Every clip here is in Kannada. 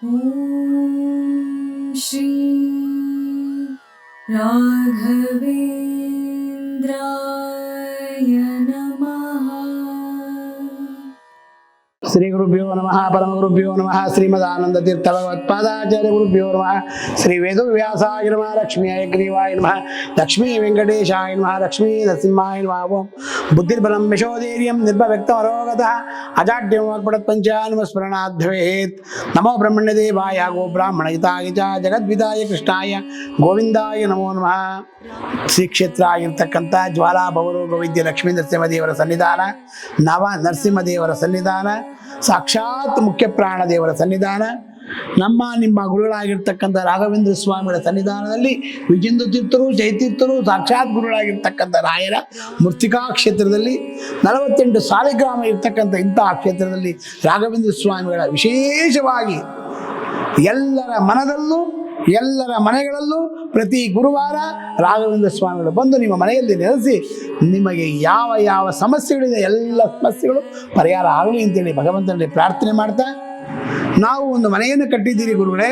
श्री राघवेन्द्राय ನಮಃ ಶ್ರೀ ವೇದವ್ಯಾಸಾಯ ನಮಃ ಲಕ್ಷ್ಮೀ ಹಯಗ್ರೀವಾಯ ನಮಃ ಲಕ್ಷ್ಮೀ ವೆಂಕಟೇಶಾಯ ನಮಃ ಲಕ್ಷ್ಮೀ ನರಸಿಂಹಾಯ ನಮಃ ಓಂ ಬುದ್ಧಿರ್ಬಲಂ ಯಶೋಧೈರ್ಯಂ ನಿರ್ಭವ್ಯಕ್ತಮರೋಗತಃ ಅಜಾಡ್ಯಂ ವಾಗ್ಪಡತ್ ಪಂಚಾನುಮಸ್ಮರಣಾಧ್ವೇತ್ ನಮೋ ಬ್ರಹ್ಮಣ್ಯ ದೇವಾಯ ಗೋ ಬ್ರಾಹ್ಮಣಯಿತಾಯ ಚ ಜಗದ್ವಿದಾಯ ಕೃಷ್ಣಾಯ ಗೋವಿಂದಾಯ ನಮೋ ನಮಃ ಶ್ರೀ ಕ್ಷೇತ್ರ ಆಗಿರ್ತಕ್ಕಂಥ ಜ್ವಾಲಾ ಭವರೋಗ ವೈದ್ಯ ಲಕ್ಷ್ಮೀ ನರಸಿಂಹದೇವರ ಸನ್ನಿಧಾನ ನವ ನರಸಿಂಹದೇವರ ಸನ್ನಿಧಾನ ಸಾಕ್ಷಾತ್ ಮುಖ್ಯ ಪ್ರಾಣ ದೇವರ ಸನ್ನಿಧಾನ. ನಮ್ಮ, ನಿಮ್ಮ ಗುರುಗಳಾಗಿರ್ತಕ್ಕಂಥ ರಾಘವೇಂದ್ರ ಸ್ವಾಮಿಗಳ ಸನ್ನಿಧಾನದಲ್ಲಿ ವಿಜೇಂದ್ರ ತೀರ್ಥರು ಜಯತೀರ್ಥರು ಸಾಕ್ಷಾತ್ ಗುರುಗಳಾಗಿರ್ತಕ್ಕಂಥ ರಾಯರ ಮೃತ್ತಿಕಾ ಕ್ಷೇತ್ರದಲ್ಲಿ, ನಲವತ್ತೆಂಟು ಸಾಲಿಗ್ರಾಮ ಇರ್ತಕ್ಕಂಥ ಇಂತಹ ಕ್ಷೇತ್ರದಲ್ಲಿ ರಾಘವೇಂದ್ರ ಸ್ವಾಮಿಗಳ ವಿಶೇಷವಾಗಿ ಎಲ್ಲರ ಮನದಲ್ಲೂ ಎಲ್ಲರ ಮನೆಗಳಲ್ಲೂ ಪ್ರತಿ ಗುರುವಾರ ರಾಘವೇಂದ್ರ ಸ್ವಾಮಿಗಳು ಬಂದು ನಿಮ್ಮ ಮನೆಯಲ್ಲಿ ನೆಲೆಸಿ ನಿಮಗೆ ಯಾವ ಯಾವ ಸಮಸ್ಯೆಗಳಿದೆ, ಎಲ್ಲ ಸಮಸ್ಯೆಗಳು ಪರಿಹಾರ ಆಗಲಿ ಅಂತೇಳಿ ಭಗವಂತನಲ್ಲಿ ಪ್ರಾರ್ಥನೆ ಮಾಡ್ತಾ, ನಾವು ಒಂದು ಮನೆಯನ್ನು ಕಟ್ಟಿದ್ದೀರಿ ಗುರುಗಳೇ,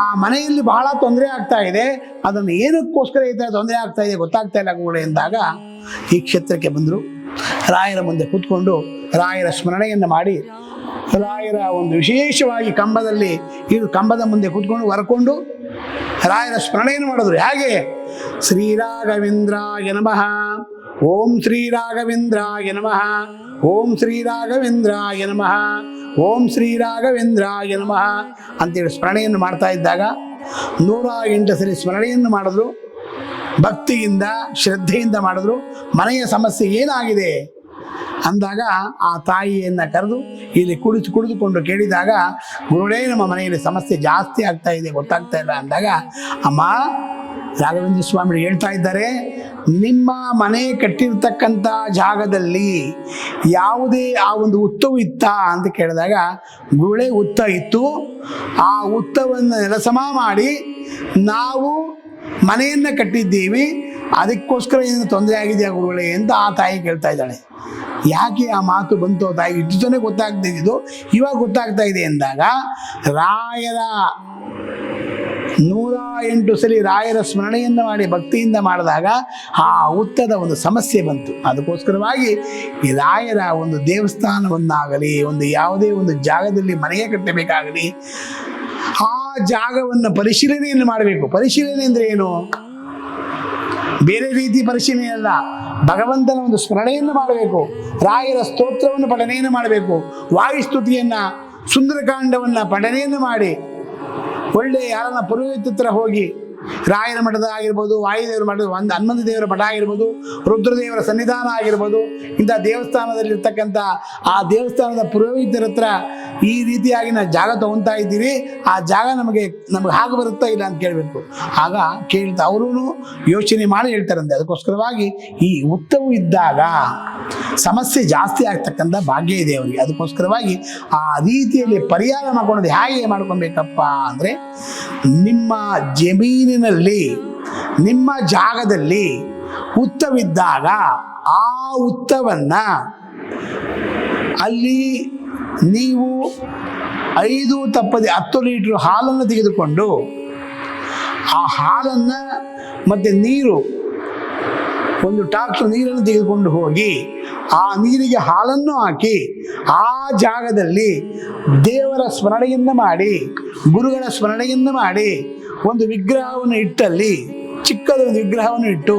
ಆ ಮನೆಯಲ್ಲಿ ಬಹಳ ತೊಂದರೆ ಆಗ್ತಾ ಇದೆ, ಅದನ್ನು ಏನಕ್ಕೋಸ್ಕರ ಈ ಥರ ತೊಂದರೆ ಆಗ್ತಾ ಇದೆ ಗೊತ್ತಾಗ್ತಾ ಇಲ್ಲ ಗುರುಗಳೇ ಎಂದಾಗ ಈ ಕ್ಷೇತ್ರಕ್ಕೆ ಬಂದರು. ರಾಯರ ಮುಂದೆ ಕೂತ್ಕೊಂಡು ರಾಯರ ಸ್ಮರಣೆಯನ್ನು ಮಾಡಿ ರಾಯರ ಒಂದು ವಿಶೇಷವಾಗಿ ಕಂಬದಲ್ಲಿ ಇದು ಕಂಬದ ಮುಂದೆ ಕೂತ್ಕೊಂಡು ಹೊರಕೊಂಡು ರಾಯರ ಸ್ಮರಣೆಯನ್ನು ಮಾಡಿದ್ರು. ಹೇಗೆ? ಶ್ರೀರಾಘವೇಂದ್ರಾಯ ನಮಃ. ಓಂ ಶ್ರೀರಾಘವೇಂದ್ರಾಯ ನಮಃ. ಓಂ ಶ್ರೀರಾಘವೇಂದ್ರಾಯ ನಮಃ. ಓಂ ಶ್ರೀರಾಘವೇಂದ್ರಾಯ ನಮಃ ಅಂತೇಳಿ ಸ್ಮರಣೆಯನ್ನು ಮಾಡ್ತಾ ಇದ್ದಾಗ ನೂರ ಎಂಟು ಸರಿ ಸ್ಮರಣೆಯನ್ನು ಮಾಡಿದ್ರು. ಭಕ್ತಿಯಿಂದ, ಶ್ರದ್ಧೆಯಿಂದ ಮಾಡಿದ್ರು. ಮನೆಯ ಸಮಸ್ಯೆ ಏನಾಗಿದೆ? ಅಂದಾಗ ಆ ತಾಯಿಯನ್ನ ಕರೆದು ಇಲ್ಲಿ ಕುಡಿದು ಕುಡಿದುಕೊಂಡು ಕೇಳಿದಾಗ ಗುರುಳೇ ನಮ್ಮ ಮನೆಯಲ್ಲಿ ಸಮಸ್ಯೆ ಜಾಸ್ತಿ ಆಗ್ತಾ ಇದೆ, ಗೊತ್ತಾಗ್ತಾ ಇಲ್ಲ ಅಂದಾಗ, ಅಮ್ಮ, ರಾಘವೇಂದ್ರ ಸ್ವಾಮಿ ಹೇಳ್ತಾ ಇದ್ದಾರೆ, ನಿಮ್ಮ ಮನೆ ಕಟ್ಟಿರ್ತಕ್ಕಂಥ ಜಾಗದಲ್ಲಿ ಯಾವುದೇ ಆ ಒಂದು ಉತ್ತವು ಇತ್ತ ಅಂತ ಕೇಳಿದಾಗ ಗುಳೆ ಉತ್ತ ಇತ್ತು. ಆ ಉತ್ತವನ್ನು ನೆಲಸಮ ಮಾಡಿ ನಾವು ಮನೆಯನ್ನು ಕಟ್ಟಿದ್ದೀವಿ, ಅದಕ್ಕೋಸ್ಕರ ಏನು ತೊಂದರೆ ಆಗಿದೆಯಾ ಗುರುಗಳೇ ಅಂತ ಆ ತಾಯಿ ಕೇಳ್ತಾ ಇದ್ದಾಳೆ. ಯಾಕೆ ಆ ಮಾತು ಬಂತು ತಾಯಿ? ಇದ್ದು ಗೊತ್ತಾಗ್ತಿದ್ದು ಇವಾಗ ಗೊತ್ತಾಗ್ತಾ ಇದೆ ಎಂದಾಗ, ರಾಯರ ನೂರ ಎಂಟು ಸಲ ರಾಯರ ಸ್ಮರಣೆಯನ್ನು ಮಾಡಿ ಭಕ್ತಿಯಿಂದ ಮಾಡಿದಾಗ ಆ ಉತ್ತದ ಒಂದು ಸಮಸ್ಯೆ ಬಂತು. ಅದಕ್ಕೋಸ್ಕರವಾಗಿ ಈ ರಾಯರ ಒಂದು ದೇವಸ್ಥಾನವನ್ನಾಗಲಿ, ಒಂದು ಯಾವುದೇ ಒಂದು ಜಾಗದಲ್ಲಿ ಮನೆಗೆ ಕಟ್ಟಬೇಕಾಗಲಿ, ಆ ಜಾಗವನ್ನು ಪರಿಶೀಲನೆಯನ್ನು ಮಾಡಬೇಕು. ಪರಿಶೀಲನೆ ಅಂದರೆ ಏನು? ಬೇರೆ ರೀತಿ ಪರಿಶೀಲನೆ ಅಲ್ಲ. ಭಗವಂತನ ಒಂದು ಸ್ಮರಣೆಯನ್ನು ಮಾಡಬೇಕು. ರಾಯರ ಸ್ತೋತ್ರವನ್ನು ಪಠನೆಯನ್ನು ಮಾಡಬೇಕು. ವಾಯುಸ್ತುತಿಯನ್ನು ಸುಂದರಕಾಂಡವನ್ನು ಪಠನೆಯನ್ನು ಮಾಡಿ. ಒಳ್ಳೆಯ ಯಾರನ್ನ ಪುರೋಹಿತತ್ರ ಹೋಗಿ ರಾಯನ ಮಠದ ಆಗಿರ್ಬೋದು, ವಾಯುದೇವರ ಮಠದ ಒಂದು ಹನುಮಂತ ದೇವರ ಮಠ ಆಗಿರ್ಬೋದು, ರುದ್ರದೇವರ ಸನ್ನಿಧಾನ ಆಗಿರ್ಬೋದು, ಇಂಥ ದೇವಸ್ಥಾನದಲ್ಲಿರ್ತಕ್ಕಂಥ ಆ ದೇವಸ್ಥಾನದ ಪುರೋಹಿತರ ಹತ್ರ ಈ ರೀತಿಯಾಗಿ ನಾವು ಜಾಗ ತಗೊತಾ ಇದ್ದೀವಿ ಆ ಜಾಗ ನಮಗೆ ನಮಗೆ ಹಾಗೆ ಬರುತ್ತಾ ಇಲ್ಲ ಅಂತ ಕೇಳಬೇಕು. ಆಗ ಕೇಳ್ತಾ ಅವರೂ ಯೋಚನೆ ಮಾಡಿ ಹೇಳ್ತಾರಂತೆ. ಅದಕ್ಕೋಸ್ಕರವಾಗಿ ಈ ಉತ್ತವು ಇದ್ದಾಗ ಸಮಸ್ಯೆ ಜಾಸ್ತಿ ಆಗ್ತಕ್ಕಂಥ ಭಾಗ್ಯ ಇದೆ ಅವರಿಗೆ. ಅದಕ್ಕೋಸ್ಕರವಾಗಿ ಆ ರೀತಿಯಲ್ಲಿ ಪರಿಹಾರ ಮಾಡ್ಕೊಳ್ಳೋದು ಹೇಗೆ ಮಾಡ್ಕೊಬೇಕಪ್ಪ ಅಂದರೆ ನಿಮ್ಮ ಜಮೀನಿನಲ್ಲಿ ನಿಮ್ಮ ಜಾಗದಲ್ಲಿ ಹುತ್ತವಿದ್ದಾಗ ಆ ಉತ್ತವನ್ನ ಅಲ್ಲಿ ನೀವು ಐದು ತಪ್ಪದೆ ಹತ್ತು ಲೀಟ್ರ್ ಹಾಲನ್ನು ತೆಗೆದುಕೊಂಡು ಆ ಹಾಲನ್ನು ಮತ್ತು ನೀರು, ಒಂದು ಟಾಕ್ಟರ್ ನೀರನ್ನು ತೆಗೆದುಕೊಂಡು ಹೋಗಿ ಆ ನೀರಿಗೆ ಹಾಲನ್ನು ಹಾಕಿ ಆ ಜಾಗದಲ್ಲಿ ದೇವರ ಸ್ಮರಣೆಯನ್ನು ಮಾಡಿ, ಗುರುಗಳ ಸ್ಮರಣೆಯನ್ನು ಮಾಡಿ ಒಂದು ವಿಗ್ರಹವನ್ನು ಇಟ್ಟಲ್ಲಿ, ಚಿಕ್ಕದೊಂದು ವಿಗ್ರಹವನ್ನು ಇಟ್ಟು,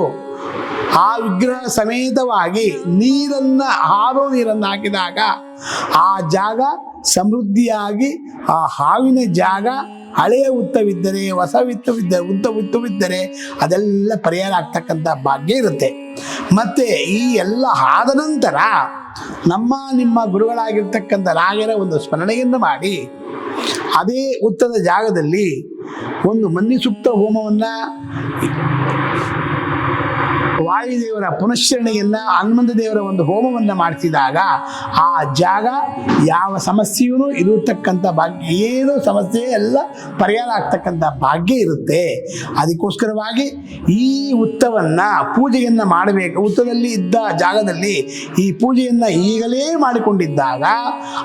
ಆ ವಿಗ್ರಹ ಸಮೇತವಾಗಿ ನೀರನ್ನು ಹಾರೋ ನೀರನ್ನು ಹಾಕಿದಾಗ, ಆ ಜಾಗ ಸಮೃದ್ಧಿಯಾಗಿ, ಆ ಹಾವಿನ ಜಾಗ ಹಳೆಯ ಉತ್ತವಿದ್ದರೆ ಹೊಸ ವಿತ್ತವಿದ್ದರೆ ಉದ್ದ ಉತ್ತವಿದ್ದರೆ ಅದೆಲ್ಲ ಪರಿಹಾರ ಆಗ್ತಕ್ಕಂಥ ಭಾಗ್ಯ ಇರುತ್ತೆ. ಮತ್ತು ಈ ಎಲ್ಲ ಆದ ನಂತರ ನಮ್ಮ, ನಿಮ್ಮ ಗುರುಗಳಾಗಿರ್ತಕ್ಕಂಥ ರಾಯರ ಒಂದು ಸ್ಮರಣೆಯನ್ನು ಮಾಡಿ, ಅದೇ ಉತ್ತದ ಜಾಗದಲ್ಲಿ ಒಂದು ಮಂದಿ ಸೂಕ್ತ ಹೋಮವನ್ನು ವಾಯುದೇವರ ಪುನಶ್ಚರಣೆಯನ್ನ ಹನುಮಂತ ದೇವರ ಒಂದು ಹೋಮವನ್ನ ಮಾಡಿಸಿದಾಗ ಆ ಜಾಗ ಯಾವ ಸಮಸ್ಯೆಯೂ ಇರತಕ್ಕಂಥ ಭಾಗ್ಯ, ಏನೋ ಸಮಸ್ಯೆ ಎಲ್ಲ ಪರಿಹಾರ ಆಗ್ತಕ್ಕಂಥ ಭಾಗ್ಯ ಇರುತ್ತೆ. ಅದಕ್ಕೋಸ್ಕರವಾಗಿ ಈ ಉತ್ತವನ್ನ ಪೂಜೆಯನ್ನ ಮಾಡಬೇಕು. ಉತ್ತವದಲ್ಲಿ ಇದ್ದ ಜಾಗದಲ್ಲಿ ಈ ಪೂಜೆಯನ್ನ ಈಗಲೇ ಮಾಡಿಕೊಂಡಿದ್ದಾಗ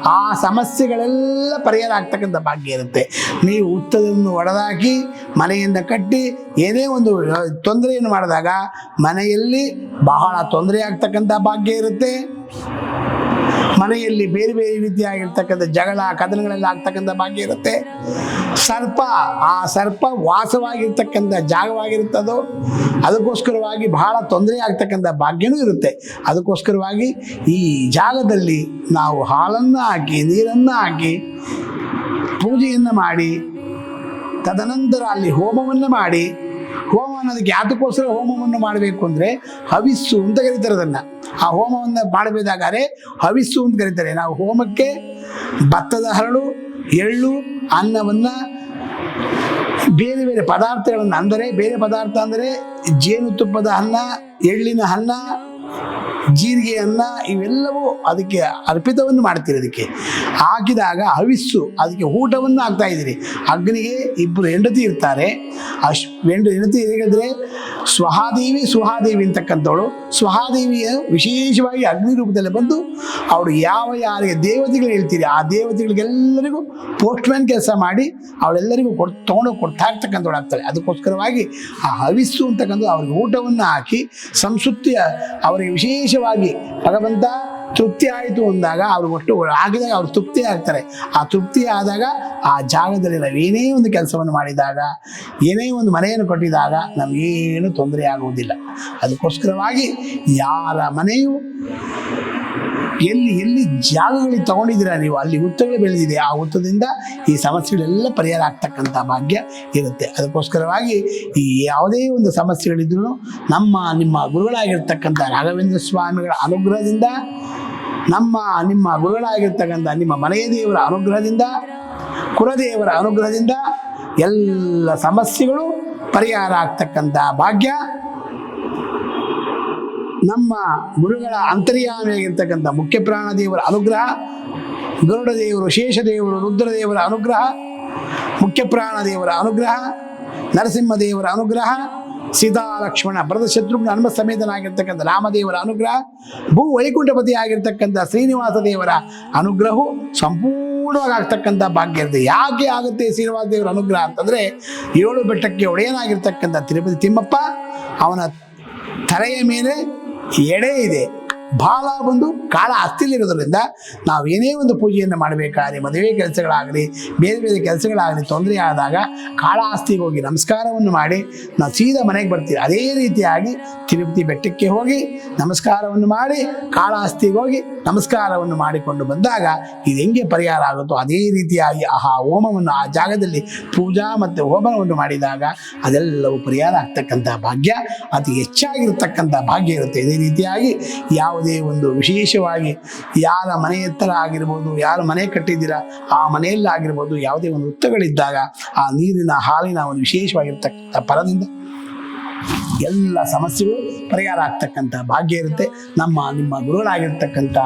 ಆ ಸಮಸ್ಯೆಗಳೆಲ್ಲ ಪರಿಹಾರ ಆಗ್ತಕ್ಕಂಥ ಭಾಗ್ಯ ಇರುತ್ತೆ. ನೀವು ಉತ್ತವನ್ನು ಒಡೆದಾಕಿ ಮನೆಯಿಂದ ಕಟ್ಟಿ ಏನೇ ಒಂದು ತೊಂದರೆಯನ್ನು ಮಾಡಿದಾಗ ಮನೆಯಲ್ಲಿ ಬಹಳ ತೊಂದರೆ ಆಗ್ತಕ್ಕಂಥ ಭಾಗ್ಯ ಇರುತ್ತೆ. ಮನೆಯಲ್ಲಿ ಬೇರೆ ಬೇರೆ ರೀತಿಯಾಗಿರ್ತಕ್ಕಂಥ ಜಗಳ, ಕದನಗಳೆಲ್ಲ ಆಗ್ತಕ್ಕಂಥ ಭಾಗ್ಯ ಇರುತ್ತೆ. ಸರ್ಪ, ಆ ಸರ್ಪ ವಾಸವಾಗಿರ್ತಕ್ಕಂಥ ಜಾಗವಾಗಿರುತ್ತದೋ, ಅದಕ್ಕೋಸ್ಕರವಾಗಿ ಬಹಳ ತೊಂದರೆ ಆಗ್ತಕ್ಕಂಥ ಭಾಗ್ಯನೂ ಇರುತ್ತೆ. ಅದಕ್ಕೋಸ್ಕರವಾಗಿ ಈ ಜಾಗದಲ್ಲಿ ನಾವು ಹಾಲನ್ನು ಹಾಕಿ, ನೀರನ್ನು ಹಾಕಿ, ಪೂಜೆಯನ್ನು ಮಾಡಿ, ತದನಂತರ ಅಲ್ಲಿ ಹೋಮವನ್ನು ಮಾಡಿ ಹೋಮ ಅನ್ನೋದಕ್ಕೆ ಯಾತಕ್ಕೋಸ್ಕರ ಹೋಮವನ್ನು ಮಾಡಬೇಕು ಅಂದರೆ ಹವಿಸ್ಸು ಅಂತ ಕರೀತಾರೆ ಅದನ್ನು. ಆ ಹೋಮವನ್ನು ಮಾಡಬೇಕಾದರೆ ಹವಿಸ್ಸು ಅಂತ ಕರೀತಾರೆ. ನಾವು ಹೋಮಕ್ಕೆ ಭತ್ತದ ಹರಳು, ಎಳ್ಳು, ಅನ್ನವನ್ನು ಬೇರೆ ಬೇರೆ ಪದಾರ್ಥಗಳನ್ನು, ಅಂದರೆ ಬೇರೆ ಪದಾರ್ಥ ಅಂದರೆ ಜೇನುತುಪ್ಪದ ಅನ್ನ, ಎಳ್ಳಿನ ಅನ್ನ ಜೀರಿಗೆ ಅನ್ನ ಇವೆಲ್ಲವೂ ಅದಕ್ಕೆ ಅರ್ಪಿತವನ್ನು ಮಾಡ್ತೀರಿ ಅದಕ್ಕೆ ಹಾಕಿದಾಗ ಹವಿಸ್ಸು, ಅದಕ್ಕೆ ಊಟವನ್ನು ಹಾಕ್ತಾ ಇದ್ದೀರಿ. ಅಗ್ನಿಗೆ ಇಬ್ಬರು ಹೆಂಡತಿ ಇರ್ತಾರೆ. ಅಶ್, ಹೆಂಡ, ಹೆಂಡತಿ ಹೇಳಿದ್ರೆ ಸ್ವಹಾದೇವಿ ಸುಹಾದೇವಿ ಅಂತಕ್ಕಂಥವಳು. ಸ್ವಹಾದೇವಿಯ ವಿಶೇಷವಾಗಿ ಅಗ್ನಿ ರೂಪದಲ್ಲಿ ಬಂದು ಅವಳು ಯಾವ ಯಾರಿಗೆ ದೇವತೆಗಳು ಹೇಳ್ತೀರಿ, ಆ ದೇವತೆಗಳಿಗೆಲ್ಲರಿಗೂ ಪೋಸ್ಟ್ಮ್ಯಾನ್ ಕೆಲಸ ಮಾಡಿ ಅವಳೆಲ್ಲರಿಗೂ ಕೊಡ್ ತೊಗೊಂಡು ಕೊಡ್ತಾ ಇರ್ತಕ್ಕಂಥವಳು ಆಗ್ತಾಳೆ. ಅದಕ್ಕೋಸ್ಕರವಾಗಿ ಆ ಹವಿಸ್ಸು ಅಂತಕ್ಕಂಥ ಅವ್ರಿಗೆ ಊಟವನ್ನು ಹಾಕಿ ಸಂಸುತ್ತಿಯ ಅವರಿಗೆ ವಿಶೇಷವಾಗಿ ಭಗವಂತ ತೃಪ್ತಿ ಆಯಿತು ಅಂದಾಗ ಅವ್ರು ಒಟ್ಟು ಆಗಿದಾಗ ಅವ್ರು ತೃಪ್ತಿ ಆಗ್ತಾರೆ. ಆ ತೃಪ್ತಿ ಆದಾಗ ಆ ಜಾಗದಲ್ಲಿ ನಾವು ಏನೇ ಒಂದು ಕೆಲಸವನ್ನು ಮಾಡಿದಾಗ, ಏನೇ ಒಂದು ಮನೆಯನ್ನು ಕಟ್ಟಿದಾಗ ನಮಗೇನು ತೊಂದರೆ ಆಗುವುದಿಲ್ಲ. ಅದಕ್ಕೋಸ್ಕರವಾಗಿ ಯಾರ ಮನೆಯು ಎಲ್ಲಿ ಎಲ್ಲಿ ಜಾಗಗಳಿಗೆ ತಗೊಂಡಿದ್ದೀರಾ ನೀವು, ಅಲ್ಲಿ ಹುತ್ತಗಳು ಬೆಳೆದಿದೆ ಆ ಹುತ್ತದಿಂದ ಈ ಸಮಸ್ಯೆಗಳೆಲ್ಲ ಪರಿಹಾರ ಆಗ್ತಕ್ಕಂಥ ಭಾಗ್ಯ ಇರುತ್ತೆ. ಅದಕ್ಕೋಸ್ಕರವಾಗಿ ಈ ಯಾವುದೇ ಒಂದು ಸಮಸ್ಯೆಗಳಿದ್ರೂ ನಮ್ಮ, ನಿಮ್ಮ ಗುರುಗಳಾಗಿರ್ತಕ್ಕಂಥ ರಾಘವೇಂದ್ರ ಸ್ವಾಮಿಗಳ ಅನುಗ್ರಹದಿಂದ ನಮ್ಮ, ನಿಮ್ಮ ಗುರುಗಳಾಗಿರ್ತಕ್ಕಂಥ ನಿಮ್ಮ ಮನೆಯ ದೇವರ ಅನುಗ್ರಹದಿಂದ, ಕುಲದೇವರ ಅನುಗ್ರಹದಿಂದ ಎಲ್ಲ ಸಮಸ್ಯೆಗಳು ಪರಿಹಾರ ಆಗ್ತಕ್ಕಂಥ ಭಾಗ್ಯ ನಮ್ಮ ಗುರುಗಳ ಅಂತರ್ಯಾಮಿಯಾಗಿರ್ತಕ್ಕಂಥ ಮುಖ್ಯ ಪ್ರಾಣ ದೇವರ ಅನುಗ್ರಹ, ಗರುಡ ದೇವರು ರುದ್ರ ರುದ್ರದೇವರ ಅನುಗ್ರಹ, ಮುಖ್ಯ ಪ್ರಾಣ ದೇವರ ಅನುಗ್ರಹ, ನರಸಿಂಹ ದೇವರ ಅನುಗ್ರಹ ಸೀತಾ ಲಕ್ಷ್ಮಣ ಭರತ ಶತ್ರುಘ್ನ ಹನುಮ ಸಮೇತನಾಗಿರ್ತಕ್ಕಂಥ ರಾಮದೇವರ ಅನುಗ್ರಹ, ಭೂ ವೈಕುಂಠಪತಿ ಆಗಿರ್ತಕ್ಕಂಥ ಶ್ರೀನಿವಾಸ ದೇವರ ಅನುಗ್ರಹವು ಸಂಪೂರ್ಣವಾಗಿ ಆಗ್ತಕ್ಕಂಥ ಭಾಗ್ಯ ಯಾಕೆ ಆಗುತ್ತೆ ಶ್ರೀನಿವಾಸ ದೇವರ ಅನುಗ್ರಹ ಅಂತಂದರೆ ಏಳು ಬೆಟ್ಟಕ್ಕೆ ಒಡೆಯನಾಗಿರ್ತಕ್ಕಂಥ ತಿರುಪತಿ ತಿಮ್ಮಪ್ಪ ಅವನ ತಲೆಯ ಮೇಲೆ ಎಡೆ ಇದೆ. ಬಾಲ ಬಂದು ಕಾಲ ಹತ್ತಿಲಿರೋದ್ರಿಂದ ನಾವು ಏನೇ ಒಂದು ಪೂಜೆಯನ್ನು ಮಾಡಬೇಕಾದ್ರೆ, ಮದುವೆ ಕೆಲಸಗಳಾಗಲಿ, ಬೇರೆ ಬೇರೆ ಕೆಲಸಗಳಾಗಲಿ ತೊಂದರೆ ಆದಾಗ ಕಾಳಹಸ್ತಿಗೆ ಹೋಗಿ ನಮಸ್ಕಾರವನ್ನು ಮಾಡಿ, ನಾವು ಸೀದಾ ಮನೆಗೆ ಬರ್ತೀವಿ. ಅದೇ ರೀತಿಯಾಗಿ ತಿರುಪತಿ ಬೆಟ್ಟಕ್ಕೆ ಹೋಗಿ ನಮಸ್ಕಾರವನ್ನು ಮಾಡಿ, ಕಾಳಹಸ್ತಿಗೆ ಹೋಗಿ ನಮಸ್ಕಾರವನ್ನು ಮಾಡಿಕೊಂಡು ಬಂದಾಗ ಇದು ಹೆಂಗೆ ಪರಿಹಾರ ಆಗುತ್ತೋ ಅದೇ ರೀತಿಯಾಗಿ ಆ ಹೋಮವನ್ನು ಆ ಜಾಗದಲ್ಲಿ ಪೂಜಾ ಮತ್ತು ಹೋಮವನ್ನು ಮಾಡಿದಾಗ ಅದೆಲ್ಲವೂ ಪರಿಹಾರ ಆಗ್ತಕ್ಕಂಥ ಭಾಗ್ಯ, ಅತಿ ಹೆಚ್ಚಾಗಿರ್ತಕ್ಕಂಥ ಭಾಗ್ಯ ಇರುತ್ತೆ. ಇದೇ ರೀತಿಯಾಗಿ ಯಾವುದೇ ಒಂದು ವಿಶೇಷವಾಗಿ ಯಾರ ಮನೆ ಎತ್ತರ ಆಗಿರ್ಬೋದು, ಯಾರು ಮನೆ ಕಟ್ಟಿದ್ದೀರಾ, ಆ ಮನೆಯಲ್ಲಾಗಿರ್ಬೋದು, ಯಾವುದೇ ಒಂದು ವೃತ್ತಗಳಿದ್ದಾಗ ಆ ನೀರಿನ ಹಾಲಿನ ಒಂದು ವಿಶೇಷವಾಗಿರ್ತಕ್ಕಂಥ ಪರದಿಂದ ಎಲ್ಲ ಸಮಸ್ಯೆಗಳು ಪರಿಹಾರ ಆಗ್ತಕ್ಕಂಥ ಭಾಗ್ಯ ಇರುತ್ತೆ. ನಮ್ಮ, ನಿಮ್ಮ ಗುರುಗಳಾಗಿರ್ತಕ್ಕಂಥ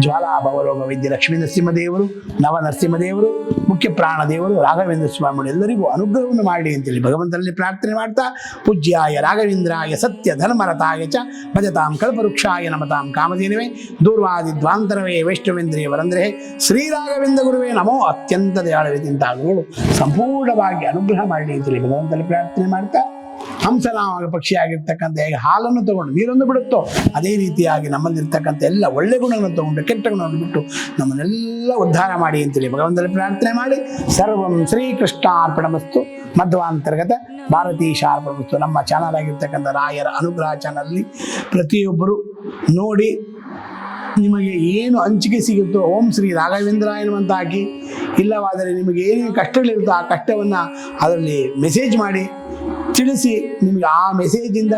ಜ್ವಾಲಾ ಭವಲೋಕ ವೈದ್ಯ ಲಕ್ಷ್ಮೀ ನರಸಿಂಹದೇವರು ನವ ನರಸಿಂಹದೇವರು ಮುಖ್ಯ ಪ್ರಾಣದೇವರು ರಾಘವೇಂದ್ರ ಸ್ವಾಮಿಗಳು ಎಲ್ಲರಿಗೂ ಅನುಗ್ರಹವನ್ನು ಮಾಡಿ ಅಂತೇಳಿ ಭಗವಂತನಲ್ಲಿ ಪ್ರಾರ್ಥನೆ ಮಾಡ್ತಾ, ಪೂಜ್ಯಾಯ ರಾಘವೇಂದ್ರಾಯ ಸತ್ಯ ಧರ್ಮರತಾಯ ಚ ಭಜತಾಂ ಕಲ್ಪವೃಕ್ಷಾಯ ನಮತಾಂ ಕಾಮಧೇನವೇ, ದೂರ್ವಾದಿ ದ್ವಾಂತರವೇ ವೈಷ್ಣವೇಂದ್ರಿಯ ವರಂದ್ರೆ ಶ್ರೀರಾಘವೇಂದ್ರ ಗುರುವೇ ನಮೋ ಅತ್ಯಂತ ದಯಾಳವಿದಿಂತ ಗುರುಗಳು ಸಂಪೂರ್ಣವಾಗಿ ಅನುಗ್ರಹ ಮಾಡಿ ಅಂತೇಳಿ ಭಗವಂತನಲ್ಲಿ ಪ್ರಾರ್ಥನೆ ಮಾಡ್ತಾ ಹಂಸನಾಮ ಪಕ್ಷಿ ಆಗಿರ್ತಕ್ಕಂಥ ಹೇಗೆ ಹಾಲನ್ನು ತಗೊಂಡು ನೀರನ್ನು ಬಿಡುತ್ತೋ ಅದೇ ರೀತಿಯಾಗಿ ನಮ್ಮಲ್ಲಿರ್ತಕ್ಕಂಥ ಎಲ್ಲ ಒಳ್ಳೆ ಗುಣಗಳನ್ನು ತಗೊಂಡು ಕೆಟ್ಟ ಗುಣವನ್ನು ಬಿಟ್ಟು ನಮ್ಮನ್ನೆಲ್ಲ ಉದ್ಧಾರ ಮಾಡಿ ಅಂತೇಳಿ ಭಗವಂತನಲ್ಲಿ ಪ್ರಾರ್ಥನೆ ಮಾಡಿ ಸರ್ವಂ ಶ್ರೀಕೃಷ್ಣಾರ್ಪಣಮಸ್ತು. ಮಧ್ವಾಂತರ್ಗತ ಭಾರತೀಶಾರ್ಪಣಮಸ್ತು ನಮ್ಮ ಚಾನಲ್ ಆಗಿರ್ತಕ್ಕಂಥ ರಾಯರ ಅನುಗ್ರಹ ಚಾನಲ್ಲಿ ಪ್ರತಿಯೊಬ್ಬರು ನೋಡಿ ನಿಮಗೆ ಏನು ಹಂಚಿಕೆ ಸಿಗುತ್ತೋ ಓಂ ಶ್ರೀ ರಾಘವೇಂದ್ರಾಯನ ಅಂತ ಹಾಕಿ ಇಲ್ಲವಾದರೆ ನಿಮಗೆ ಏನೇನು ಕಷ್ಟಗಳಿರುತ್ತೋ ಆ ಕಷ್ಟವನ್ನು ಅದರಲ್ಲಿ ಮೆಸೇಜ್ ಮಾಡಿ ತಿಳಿಸಿ ನಿಮಗೆ ಆ ಮೆಸೇಜಿಂದ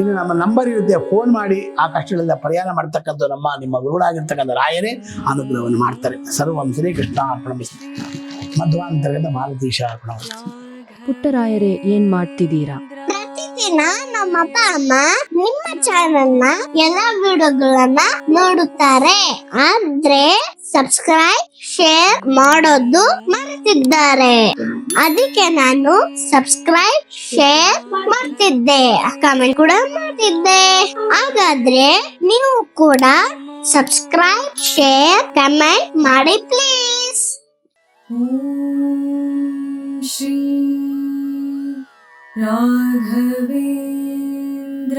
ಇನ್ನು ನಮ್ಮ ನಂಬರ್ ಇರುತ್ತೆ ಫೋನ್ ಮಾಡಿ ಆ ಕಷ್ಟಗಳಿಂದ ಪರಿಹಾರ ಮಾಡ್ತಕ್ಕಂಥ ನಮ್ಮ ನಿಮ್ಮ ಗುರುಗಳಾಗಿರ್ತಕ್ಕಂಥ ರಾಯರೇ ಅನುಗ್ರಹವನ್ನು ಮಾಡ್ತಾರೆ. ಸರ್ವಂ ಶ್ರೀ ಕೃಷ್ಣ ಅರ್ಪಣಮಿಸ್ತು ಮಧ್ವಾಂತರ್ಗತ ಭಾರತೀಶ ಅರ್ಪಣ ಪುಟ್ಟರಾಯರೇ ಏನ್ ಮಾಡ್ತಿದ್ದೀರಾ? ಪ್ರತಿದಿನ ನಮ್ಮ ನಮ್ಮ ಅಪ್ಪ ಅಮ್ಮ ನಿಮ್ಮ ಚಾನಲ್ನ ಎಲ್ಲಾ ವಿಡಿಯೋಗಳನ್ನ ನೋಡುತ್ತಾರೆ. ಆದ್ರೆ ಸಬ್ಸ್ಕ್ರೈಬ್ ಶೇರ್ ಮಾಡೋದು ಮರೆತಿದ್ದಾರೆ. ಅದಕ್ಕೆ ನಾನು ಸಬ್ಸ್ಕ್ರೈಬ್ ಶೇರ್ ಮಾಡ್ತಿದ್ದೆ. ಕಾಮೆಂಟ್ ಕೂಡ ಮಾಡ್ತಿದ್ದೆ. ಹಾಗಾದ್ರೆ ನೀವು ಕೂಡ ಸಬ್ಸ್ಕ್ರೈಬ್ ಶೇರ್ ಕಮೆಂಟ್ ಮಾಡಿ ಪ್ಲೀಸ್ ರಾಘವೇಂದ್ರ